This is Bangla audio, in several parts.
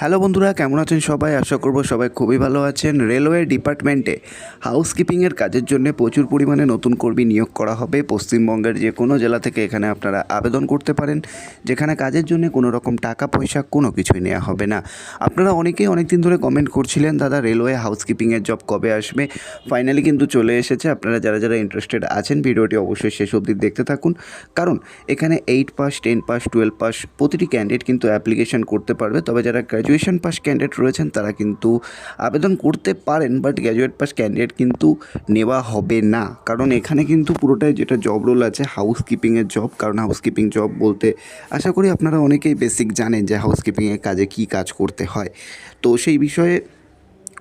হ্যালো বন্ধুরা, কেমন আছেন সবাই? আশা করব সবাই খুবই ভালো আছেন। রেলওয়ে ডিপার্টমেন্টে হাউসকিপিংয়ের কাজের জন্য প্রচুর পরিমাণে নতুন কর্মী নিয়োগ করা হবে। পশ্চিমবঙ্গের যে কোনো জেলা থেকে এখানে আপনারা আবেদন করতে পারেন, যেখানে কাজের জন্য কোনো রকম টাকা, পয়সা কোনো কিছুই নেওয়া হবে না। আপনারা অনেকেই অনেক দিন ধরে কমেন্ট করছিলেন, দাদা, রেলওয়ে হাউসকিপিংয়ের জব কবে আসবে? ফাইনালি কিন্তু চলে এসেছে। আপনারা যারা যারা ইন্টারেস্টেড আছেন, ভিডিওটি অবশ্যই শেষ অবধি দেখতে থাকুন। কারণ এখানে eight pass ten pass twelve pass প্রতিটি ক্যান্ডিডেট কিন্তু অ্যাপ্লিকেশন করতে পারবে। তবে যারা গ্র্যাজুয়েশন পাস ক্যান্ডিডেট রয়েছেন, তারা কিন্তু আবেদন করতে পারেন বাট গ্র্যাজুয়েট পাস ক্যান্ডিডেট কিন্তু নেওয়া হবে না। কারণ এখানে কিন্তু পুরোটাই যেটা জব রোল আছে হাউসকিপিংয়ের জব কারণ হাউসকিপিং জব বলতে আশা করি আপনারা অনেকেই বেসিক জানেন যে হাউসকিপিংয়ের কাজে কি কাজ করতে হয়। তো সেই বিষয়ে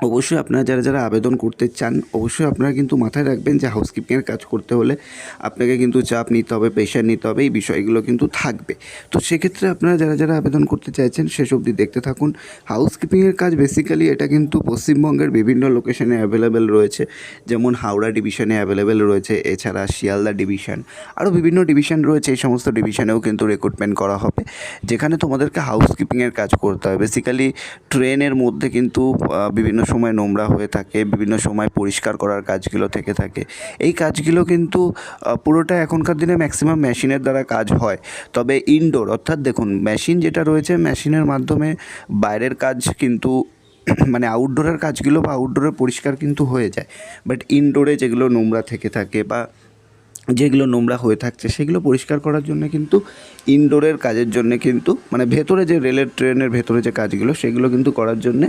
অবশ্যই আপনারা যারা যারা আবেদন করতে চান, অবশ্যই আপনারা কিন্তু মাথায় রাখবেন যে হাউসকিপিংয়ের কাজ করতে হলে আপনাকে কিন্তু চাপ নিতে হবে প্রেশার নিতে হবে, এই বিষয়গুলো কিন্তু থাকবে। তো সেক্ষেত্রে আপনারা যারা যারা আবেদন করতে চাইছেন, শেষ অবধি দেখতে থাকুন। হাউসকিপিংয়ের কাজ বেসিক্যালি এটা কিন্তু পশ্চিমবঙ্গের বিভিন্ন লোকেশনে অ্যাভেলেবেল রয়েছে। যেমন হাওড়া ডিভিশনে অ্যাভেলেবেল রয়েছে, এছাড়া শিয়ালদা ডিভিশন আরও বিভিন্ন ডিভিশন রয়েছে, এই সমস্ত ডিভিশনেও কিন্তু রিক্রুটমেন্ট করা হবে। যেখানে তোমাদেরকে হাউসকিপিংয়ের কাজ করতে হবে। বেসিক্যালি ট্রেনের মধ্যে কিন্তু বিভিন্ন সময় নোংরা হয়ে থাকে, বিভিন্ন সময় পরিষ্কার করার কাজগুলো থেকে থাকে। এই কাজগুলো কিন্তু পুরোটা এখনকার দিনে ম্যাক্সিমাম মেশিনের দ্বারা কাজ হয়। তবে ইনডোর অর্থাৎ দেখুন মেশিন যেটা রয়েছে মেশিনের মাধ্যমে বাইরের কাজ কিন্তু মানে আউটডোরের কাজগুলো বা আউটডোরের পরিষ্কার কিন্তু হয়ে যায়। বাট ইনডোরে যেগুলো নোংরা থেকে থাকে বা যেগুলো নোংরা হয়ে থাকছে, সেগুলো পরিষ্কার করার জন্য কিন্তু ইনডোরের কাজের জন্য কিন্তু মানে ভেতরে যে রেলের ট্রেনের ভেতরে যে কাজগুলো, সেগুলো কিন্তু করার জন্যে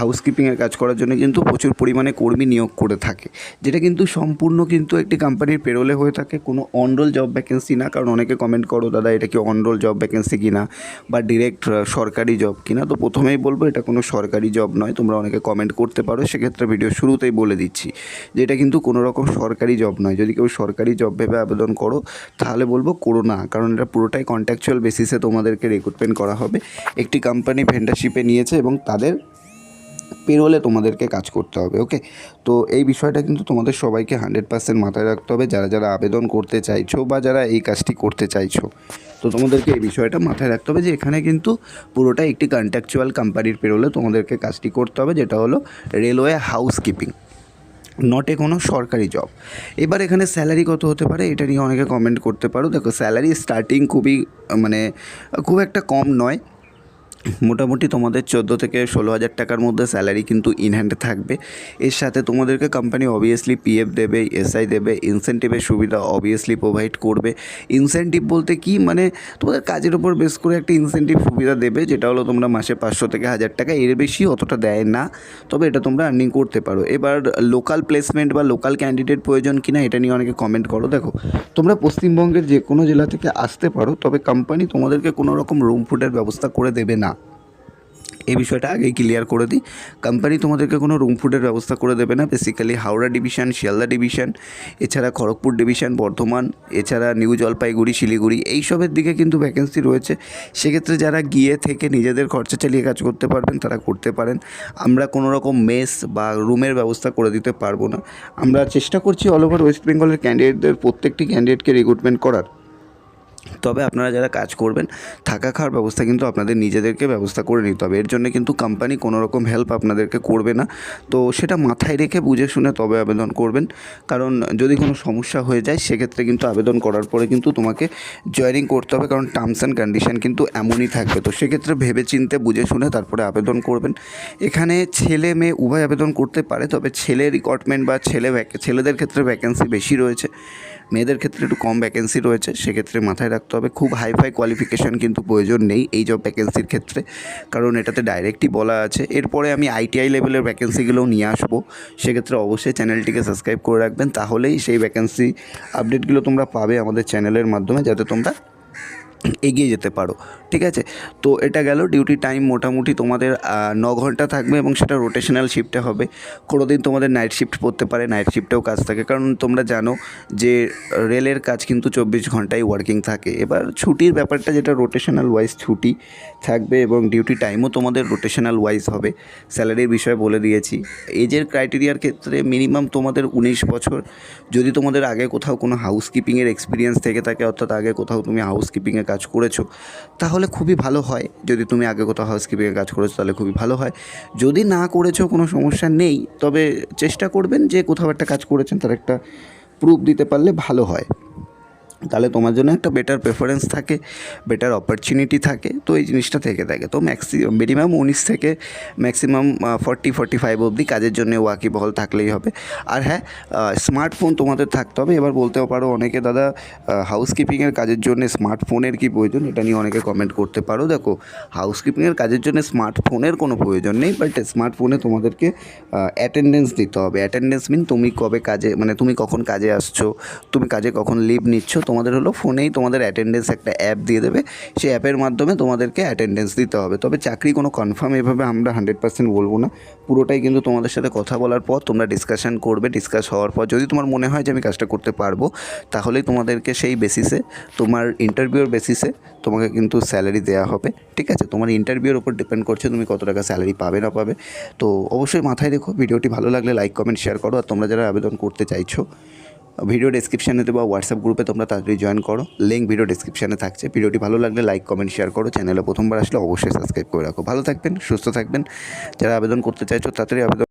হাউসকিপিংয়ের কাজ করার জন্য কিন্তু প্রচুর পরিমাণে কর্মী নিয়োগ করে থাকে। যেটা কিন্তু সম্পূর্ণ কিন্তু একটি কোম্পানির পেরোলে হয়ে থাকে। কোনো অনরোল জব ভ্যাকেন্সি না, কারণ অনেকে কমেন্ট করো, দাদা, এটা কি অনরোল জব ভ্যাকেন্সি কিনা বা ডিরেক্ট সরকারি জব কিনা? তো প্রথমেই বলব, এটা কোনো সরকারি জব নয়, তোমরা অনেকে কমেন্ট করতে পারো। সেক্ষেত্রে ভিডিও শুরুতেই বলে দিচ্ছি যে, এটা কিন্তু কোনো রকম সরকারি জব নয়। যদি কেউ সরকারি জব ভেবে আবেদন করো, তাহলে বলব করো না, কারণ এটা পুরোটাই কন্ট্যাকচুয়াল বেসিসে তোমাদেরকে রিক্রুটমেন্ট করা হবে। একটি কোম্পানি ভেন্ডারশিপে নিয়েছে এবং তাদের পেরোলে তোমাদেরকে কাজ করতে হবে ওকে তো এই বিষয়টা কিন্তু তোমাদের সবাইকে হান্ড্রেড পার্সেন্ট মাথায় রাখতে হবে। যারা যারা আবেদন করতে চাইছো বা যারা এই কাজটি করতে চাইছো, তো তোমাদেরকে এই বিষয়টা মাথায় রাখতে হবে যে এখানে কিন্তু পুরোটাই একটি কন্ট্যাকচুয়াল কোম্পানির পেরোলে তোমাদেরকে কাজটি করতে হবে, যেটা হলো রেলওয়ে হাউসকিপিং নটে কোনো সরকারি জব এবার এখানে স্যালারি কত হতে পারে এটা নিয়ে অনেকে কমেন্ট করতে পারো। দেখো স্যালারি স্টার্টিং খুবই মানে খুব একটা কম নয়। মোটামুটি তোমাদের চোদ্দ থেকে ষোলো হাজার টাকার মধ্যে স্যালারি কিন্তু ইনহ্যান্ড থাকবে। এর সাথে তোমাদেরকে কোম্পানি অবভিয়াসলি পিএফ দেবে এসআই দেবে ইনসেন্টিভের সুবিধা অবভিয়াসলি প্রোভাইড করবে। ইনসেন্টিভ বলতে কি? মানে তোমাদের কাজের উপর বেস করে একটা ইনসেন্টিভ সুবিধা দেবে, যেটা হলো তোমরা মাসে পাঁচশো থেকে হাজার টাকা, এর বেশি অতটা দেয় না, তবে এটা তোমরা আর্নিং করতে পারো। এবার লোকাল প্লেসমেন্ট বা লোকাল ক্যান্ডিডেট প্রয়োজন কিনা, এটা নিয়ে অনেকে কমেন্ট করো। দেখো, তোমরা পশ্চিমবঙ্গের যে কোনো জেলা থেকে আসতে পারো, তবে কোম্পানি তোমাদেরকে কোনো রকম রুম ফুডের ব্যবস্থা করে দেবে না। এই বিষয়টা আগেই ক্লিয়ার করে দিই। কোম্পানি তোমাদেরকে কোনো রুম ফুডের ব্যবস্থা করে দেবে না। Basically Howrah division Sealdah division এছাড়া খড়গপুর ডিভিশন বর্ধমান, এছাড়া নিউ জলপাইগুড়ি, শিলিগুড়ি, এইসবের দিকে কিন্তু ভ্যাকেন্সি রয়েছে। সেক্ষেত্রে যারা গিয়ে থেকে নিজেদের খরচা চালিয়ে কাজ করতে পারবেন, তারা করতে পারেন। আমরা কোনো রকম মেস বা রুমের ব্যবস্থা করে দিতে পারব না। আমরা চেষ্টা করছি অল ওভার ওয়েস্ট বেঙ্গলের ক্যান্ডিডেটদের প্রত্যেকটি ক্যান্ডিডেটকে রিক্রুটমেন্ট করার। তবে আপনারা যারা কাজ করবেন, থাকা খাওয়ার ব্যবস্থা কিন্তু আপনাদের নিজেদেরকে ব্যবস্থা করে নিতে হবে। এর জন্য কিন্তু কোম্পানি কোনো রকম হেল্প আপনাদেরকে করবে না। তো সেটা মাথায় রেখে বুঝে শুনে তবে আবেদন করবেন। কারণ যদি কোনো সমস্যা হয়ে যায়, সেক্ষেত্রে কিন্তু আবেদন করার পরে কিন্তু তোমাকে জয়েনিং করতে হবে। কারণ টার্মস অ্যান্ড কন্ডিশন কিন্তু এমনই থাকবে। তো সেক্ষেত্রে ভেবে চিনতে বুঝে শুনে তারপরে আবেদন করবেন। এখানে ছেলে মেয়ে উভয় আবেদন করতে পারে, তবে ছেলে রিক্রুটমেন্ট বা ছেলে ছেলেদের ক্ষেত্রে ভ্যাকেন্সি বেশি রয়েছে। মেয়েদের ক্ষেত্রে একটু কম ভ্যাকেন্সি রয়েছে, সেক্ষেত্রে মাথায় রাখতে হবে, খুব হাইফাই কোয়ালিফিকেশান কিন্তু প্রয়োজন নেই এই জব ভ্যাকেন্সির ক্ষেত্রে। কারণ এটাতে ডাইরেক্টই বলা আছে, এরপরে আমি আইটিআই লেভেলের ভ্যাকেন্সিগুলোও নিয়ে আসব, সেক্ষেত্রে অবশ্যই চ্যানেলটিকে সাবস্ক্রাইব করে রাখবেন, তাহলেই সেই ভ্যাকেন্সি আপডেটগুলো তোমরা পাবে আমাদের চ্যানেলের মাধ্যমে, যাতে তোমরা এগিয়ে যেতে পারো, ঠিক আছে? তো এটা গেল ডিউটি টাইম মোটামুটি তোমাদের ন ঘণ্টা থাকবে এবং সেটা রোটেশনাল শিফটে হবে। কোনো দিন তোমাদের নাইট শিফট পড়তে পারে নাইট শিফটেও কাজ থাকে। কারণ তোমরা জানো যে রেলের কাজ কিন্তু চব্বিশ ঘন্টাই ওয়ার্কিং থাকে। এবার ছুটির ব্যাপারটা যেটা রোটেশনাল ওয়াইজ ছুটি থাকবে এবং ডিউটি টাইমও তোমাদের রোটেশনাল ওয়াইজ হবে। স্যালারির বিষয়ে বলে দিয়েছি। এজের ক্রাইটেরিয়ার ক্ষেত্রে মিনিমাম তোমাদের উনিশ বছর। যদি তোমাদের আগে কোথাও কোনো হাউসকিপিংয়ের এক্সপিরিয়েন্স থেকে থাকে, অর্থাৎ আগে কোথাও তুমি হাউসকিপিংয়ে কাজ কাজ করেছ, তাহলে খুবই ভালো হয়। যদি তুমি আগে কোথাও হাউসকিপিংয়ের কাজ করেছ, তাহলে খুবই ভালো হয়। যদি না করেছ, কোনো সমস্যা নেই। তবে চেষ্টা করবেন যে কোথাও একটা কাজ করেছেন, তার একটা প্রুফ দিতে পারলে ভালো হয়। তাহলে তোমার জন্য একটা বেটার প্রেফারেন্স থাকে বেটার অপরচুনিটি থাকে, তো এই জিনিসটা থেকে থাকে। তো ম্যাক্সি মিনিমাম উনিশ থেকে ম্যাক্সিমাম ফর্টি ফর্টি ফাইভ অবধি কাজের জন্য ওয়াকিবহল থাকলেই হবে। আর হ্যাঁ স্মার্টফোন তোমাদের থাকতে হবে। এবার বলতেও পারো, অনেকে দাদা হাউসকিপিংয়ের কাজের জন্য স্মার্টফোনের কী প্রয়োজন? এটা নিয়ে অনেকে কমেন্ট করতে পারো। দেখো হাউসকিপিংয়ের কাজের জন্য স্মার্টফোনের কোনো প্রয়োজন নেই বাট স্মার্টফোনে তোমাদেরকে অ্যাটেন্ডেন্স দিতে হবে। অ্যাটেন্ডেন্স মিন তুমি কবে কাজে মানে তুমি কখন কাজে আসছো, তুমি কাজে কখন লিভ নিচ্ছ তোমাদের হলো ফোনেই তোমাদের অ্যাটেন্ডেন্স একটা অ্যাপ দিয়ে দেবে। সেই অ্যাপের মাধ্যমে তোমাদেরকে অ্যাটেন্ডেন্স দিতে হবে। তবে চাকরি কোনো কনফার্ম এভাবে আমরা হান্ড্রেড পার্সেন্ট বলব না। পুরোটাই কিন্তু তোমাদের সাথে কথা বলার পর তোমরা ডিসকাশান করবে। ডিসকাস হওয়ার পর যদি তোমার মনে হয় যে আমি কাজটা করতে পারব, তাহলেই তোমাদেরকে সেই বেসিসে তোমার ইন্টারভিউর বেসিসে তোমাকে কিন্তু স্যালারি দেওয়া হবে। ঠিক আছে? তোমার ইন্টারভিউর উপর ডিপেন্ড করছে তুমি কত টাকা স্যালারি পাবে, না পাবে। তো অবশ্যই মাথায় রেখো। ভিডিওটি ভালো লাগলে লাইক কমেন্ট শেয়ার করো। আর তোমরা যারা আবেদন করতে চাইছো ভিডিও ডেসক্রিপশানে দেবো হোয়াটসঅ্যাপ গ্রুপে তোমরা তাড়াতাড়ি জয়েন করো। লিঙ্ক ভিডিও ডেসক্রিপশানে থাকছে। ভিডিওটি ভালো লাগলে লাইক কমেন্ট শেয়ার করো। চ্যানেলে প্রথমবার আসলে অবশ্যই সাবস্ক্রাইব করে রাখো। ভালো থাকবেন, সুস্থ থাকবেন। যারা আবেদন করতে চাইছো, তাড়াতাড়ি আবেদন